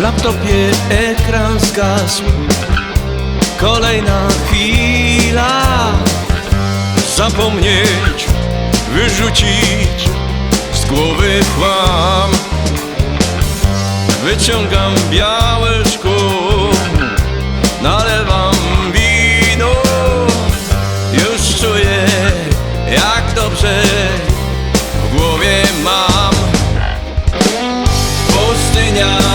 laptopie ekran zgasł. Kolejna chwila. Zapomnieć, wyrzucić z głowy chłam. Wyciągam białe szkło Nalewam wino. Już czuję jak dobrze w głowie mam. Pustynia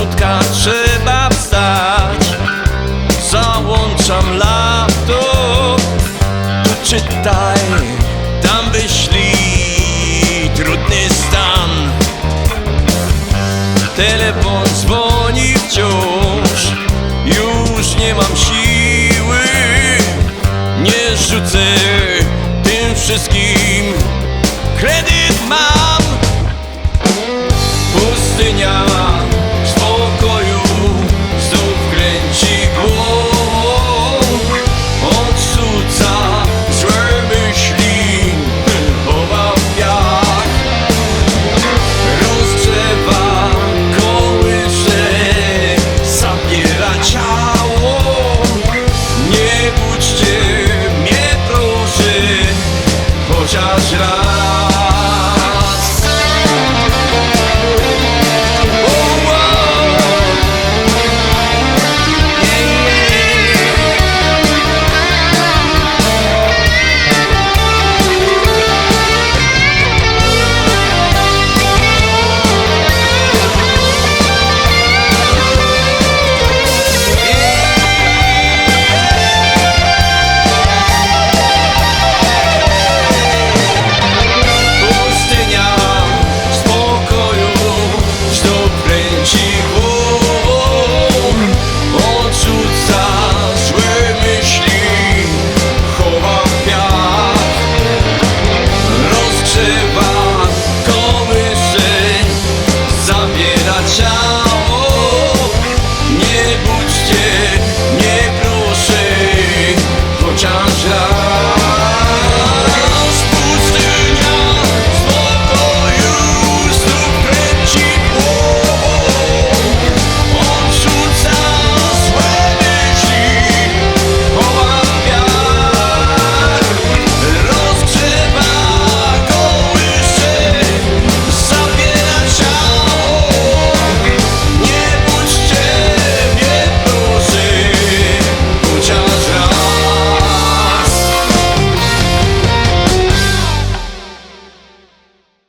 łódka trzeba wstać. Załączam laptop Czytaj, tam wyślij trudny stan. Telefon dzwoni wciąż Już nie mam siły. Nie rzucę tym wszystkim. Kredyt mam. Pustynia.